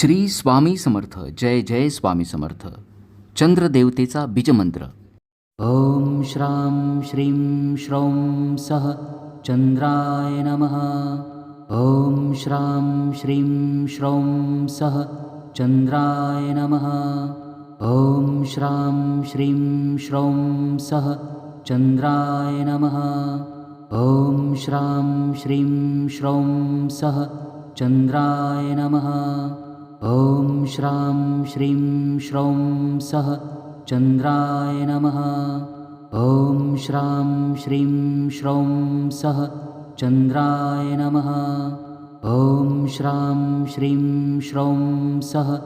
श्री स्वामी समर्थ जय जय स्वामी समर्थ. चंद्रदेवतेचा बीजमंत्र. ॐ श्रां श्रीं श्रौं सह चंद्राय नमः. ॐ श्रां श्रीं श्रौं सह चंद्राय नमः. ॐ श्रां श्रीं श्रौं सह चंद्राय नमः. ॐ श्रां श्रीं श्रौं सह चंद्राय नमः. ॐ श्रां श्रीं श्रौं सः चंद्राय नमः। ॐ श्रां श्रीं श्रौं सः चंद्राय नमः। ॐ श्रां श्रीं श्रौं सः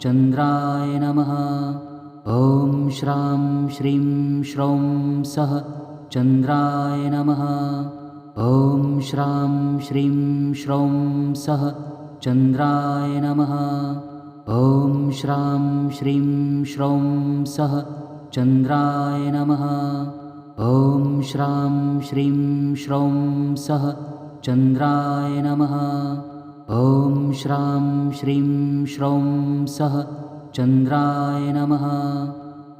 चंद्राय नमः। ॐ श्रां श्रीं श्रौं सः चंद्राय नमः। ॐ श्रां श्रीं श्रौं सः चंद्राय नमः। ॐ श्रां श्रीं श्रौं सः चंद्राय नमः। ॐ श्रां श्रीं श्रौं सः चंद्राय नमः। ॐ श्रां श्रीं श्रौं सः चंद्राय नमः।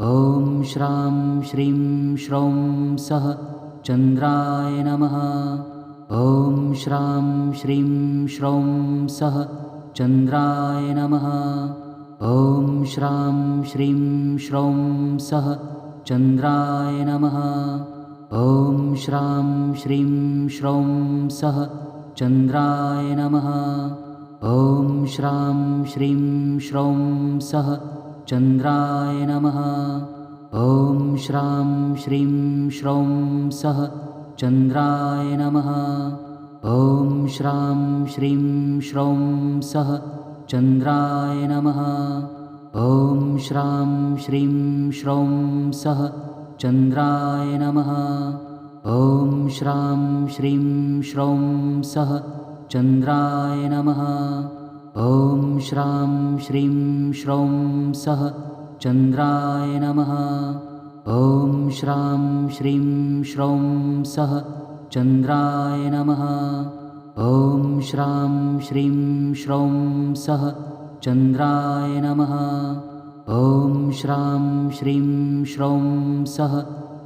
ॐ श्रां श्रीं श्रौं सः चंद्राय नमः ॐ श्रां श्रीं श्रौं सः चंद्राय नमः। ॐ श्रां श्रीं श्रौं सः चंद्राय नमः। ॐ श्रां श्रीं श्रौं सः चंद्राय नमः। ॐ श्रां श्रीं श्रौं सः चंद्राय नमः। ॐ श्रां श्रीं श्रौं सः चंद्राय नमः। ॐ श्रां श्रीं श्रौं सः चंद्राय नमः। ॐ श्रां श्रीं श्रौं सः चंद्राय नमः। ॐ श्रां श्रीं श्रौं सः चंद्राय नमः। ॐ श्रां श्रीं श्रौं सः चंद्राय नमः ॐ श्रां श्रीं श्रौं सः चंद्राय नमः। ॐ श्रां श्रीं श्रौं सः चंद्राय नमः। ॐ श्रां श्रीं श्रौं सः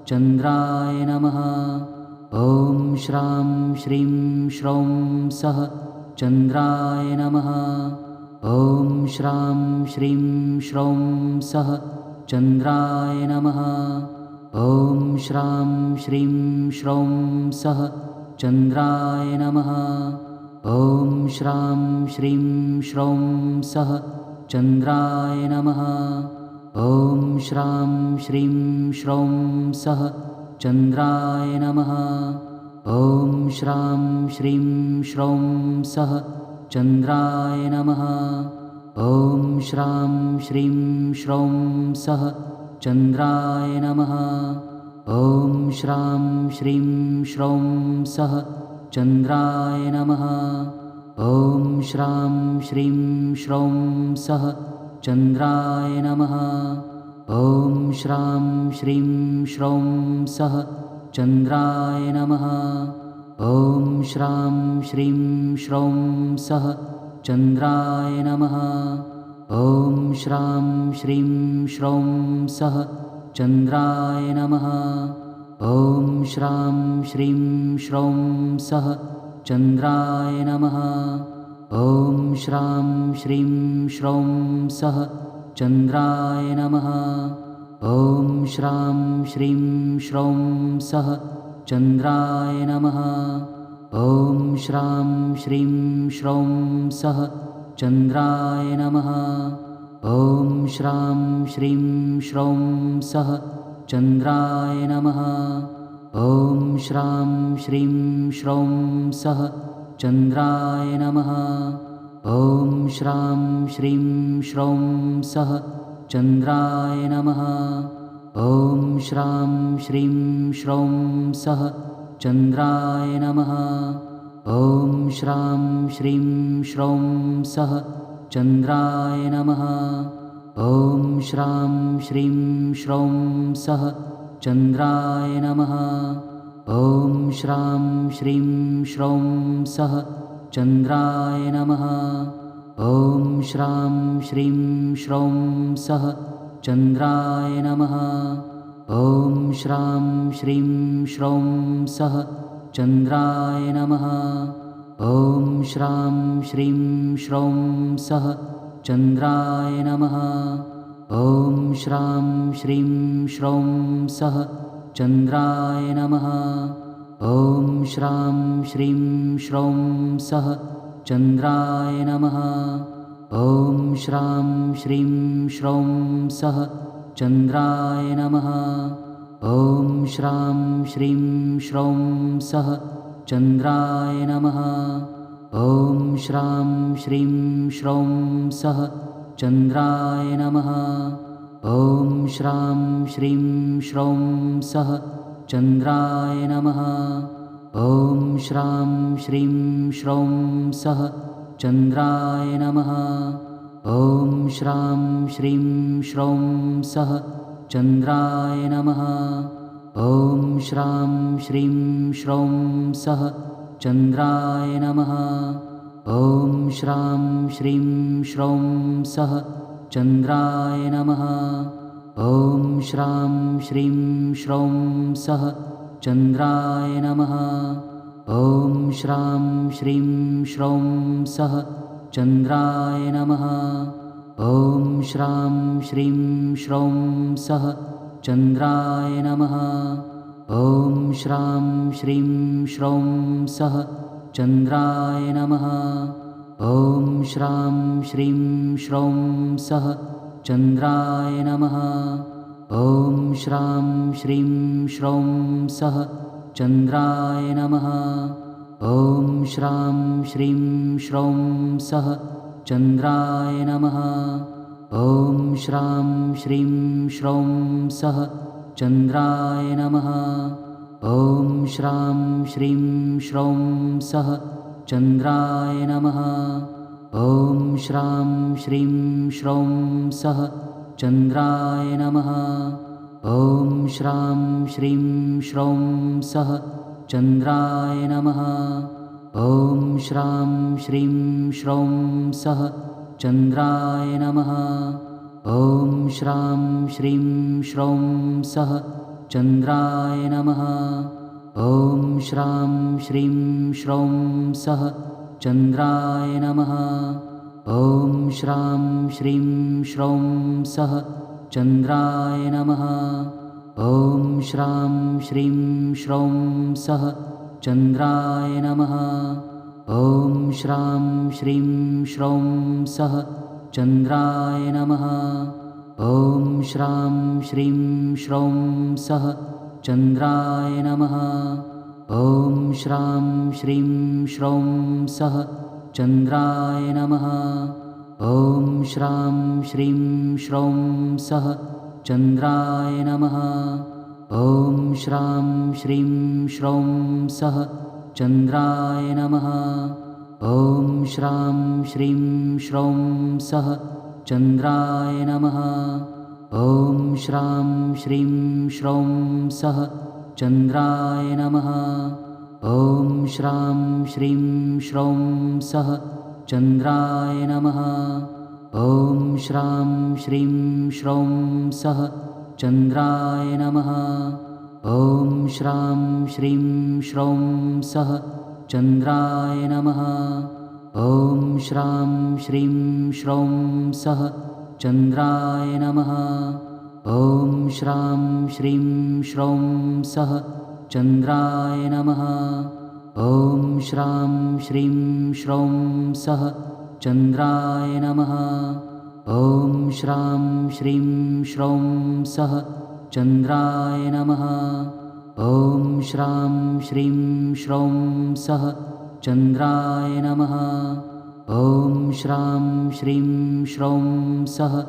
चंद्राय नमः। ॐ श्रां श्रीं श्रौं सः चंद्राय नमः। ॐ श्रां श्रीं श्रौं सः चंद्राय नमः। ॐ श्रां श्रीं श्रौं सः चंद्राय नमः। ॐ श्रां श्रीं श्रौं सः चंद्राय नमः। ॐ श्रां श्रीं श्रौं सः चंद्राय नमः। ॐ श्रां श्रीं श्रौं सः चंद्राय नमः ॐ श्रां श्रीं श्रौं सः चंद्राय नमः। ॐ श्रां श्रीं श्रौं सः चंद्राय नमः। ॐ श्रां श्रीं श्रौं सः चंद्राय नमः। ॐ श्रां श्रीं श्रौं सः चंद्राय नमः। ॐ श्रां श्रीं श्रौं सः चंद्राय नमः। ॐ श्रां श्रीं श्रौं सः चंद्राय नमः। ॐ श्रां श्रीं श्रौं सः चंद्राय नमः। ॐ श्रां श्रीं श्रौं सः चंद्राय नमः। ॐ श्रां श्रीं श्रौं सः चंद्राय नमः ॐ श्रां श्रीं श्रौं सः चंद्राय नमः। ॐ श्रां श्रीं श्रौं सः चंद्राय नमः। ॐ श्रां श्रीं श्रौं सः चंद्राय नमः। ॐ श्रां श्रीं श्रौं सः चंद्राय नमः। ॐ श्रां श्रीं श्रौं सः चंद्राय नमः। ॐ श्रां श्रीं श्रौं सः चंद्राय नमः। ॐ श्रां श्रीं श्रौं सः चंद्राय नमः। ॐ श्रां श्रीं श्रौं सः चंद्राय नमः। ॐ श्रां श्रीं श्रौं सः चन्द्राय नमः ॐ श्रां श्रीं श्रौं सः चन्द्राय नमः। ॐ श्रां श्रीं श्रौं सः चन्द्राय नमः। ॐ श्रां श्रीं श्रौं सः चन्द्राय नमः। ॐ श्रां श्रीं श्रौं सः चन्द्राय नमः। ॐ श्रां श्रीं श्रौं सः चन्द्राय नमः। ॐ श्रां श्रीं श्रौं सः चन्द्राय नमः। ॐ श्रां श्रीं श्रौं सः चन्द्राय नमः। ॐ श्रां श्रीं श्रौं सः चन्द्राय नमः। ॐ श्रां श्रीं श्रौं सः चन्द्राय नमः ॐ श्रां श्रीं श्रौं सः चन्द्राय नमः। ॐ श्रां श्रीं श्रौं सः चन्द्राय नमः। ॐ श्रां श्रीं श्रौं सः चन्द्राय नमः। ॐ श्रां श्रीं श्रौं सः चन्द्राय नमः। ॐ श्रां श्रीं श्रौं सः चन्द्राय नमः। ॐ श्रां श्रीं श्रौं सः चन्द्राय नमः। ॐ श्रां श्रीं श्रौं सः चन्द्राय नमः। ॐ श्रां श्रीं श्रौं सः चन्द्राय नमः। ॐ श्रां श्रीं श्रौं सः चन्द्राय नमः ॐ श्रां श्रीं श्रौं सः चन्द्राय नमः। ॐ श्रां श्रीं श्रौं सः चन्द्राय नमः। ॐ श्रां श्रीं श्रौं सः चन्द्राय नमः। ॐ श्रां श्रीं श्रौं सः चन्द्राय नमः। ॐ श्रां श्रीं श्रौं सः चन्द्राय नमः। ॐ श्रां श्रीं श्रौं सः चन्द्राय नमः। ॐ श्रां श्रीं श्रौं सः चन्द्राय नमः। ॐ श्रां श्रीं श्रौं सः चन्द्राय नमः। ॐ श्रां श्रीं श्रौं सः चन्द्राय नमः ॐ श्रां श्रीं श्रौं सः चन्द्राय नमः। ॐ श्रां श्रीं श्रौं सः चन्द्राय नमः। ॐ श्रां श्रीं श्रौं सः चन्द्राय नमः। ॐ श्रां श्रीं श्रौं सः चन्द्राय नमः। ॐ श्रां श्रीं श्रौं सः चन्द्राय नमः। ॐ श्रां श्रीं श्रौं सः चन्द्राय नमः। ॐ श्रां श्रीं श्रौं सः चन्द्राय नमः। ॐ श्रां श्रीं श्रौं सः चन्द्राय नमः। ॐ श्रां श्रीं श्रौं सः चन्द्राय नमः ॐ श्रां श्रीं श्रौं सः चन्द्राय नमः। ॐ श्रां श्रीं श्रौं सः चन्द्राय नमः। ॐ श्रां श्रीं श्रौं सः चन्द्राय नमः। ॐ श्रां श्रीं श्रौं सः चन्द्राय नमः। ॐ श्रां श्रीं श्रौं सः चन्द्राय नमः। ॐ श्रां श्रीं श्रौं सः चन्द्राय नमः। ॐ श्रां श्रीं श्रौं सः चन्द्राय नमः। ॐ श्रां श्रीं श्रौं सः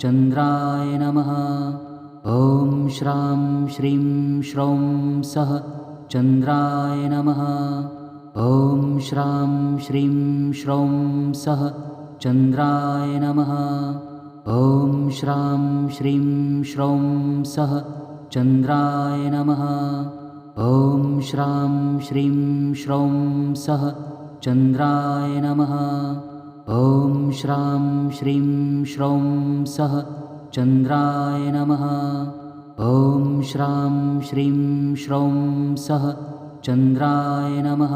चन्द्राय नमः। ॐ श्रां श्रीं श्रौं सः चन्द्राय नमः ॐ श्रां श्रीं श्रौं सः चन्द्राय नमः। ॐ श्रां श्रीं श्रौं सः चन्द्राय नमः। ॐ श्रां श्रीं श्रौं सः चन्द्राय नमः। ॐ श्रां श्रीं श्रौं सः चन्द्राय नमः। ॐ श्रां श्रीं श्रौं सः चन्द्राय नमः।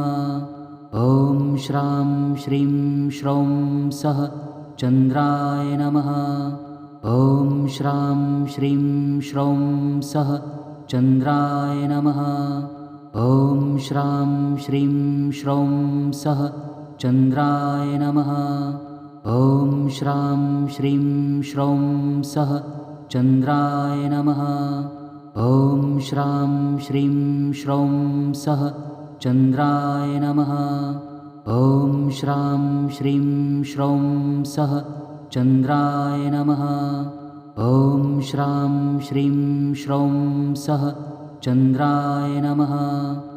ॐ श्रां श्रीं श्रौं सः चन्द्राय नमः। ॐ श्रां श्रीं श्रौं सः चन्द्राय नमः। ॐ श्रां श्रीं श्रौं सः चन्द्राय नमः। ॐ श्रां श्रीं श्रौं सः चन्द्राय नमः ॐ श्रां श्रीं श्रौं सः चन्द्राय नमः। ॐ श्रां श्रीं श्रौं सः चन्द्राय नमः। ॐ श्रां श्रीं श्रौं सः चन्द्राय नमः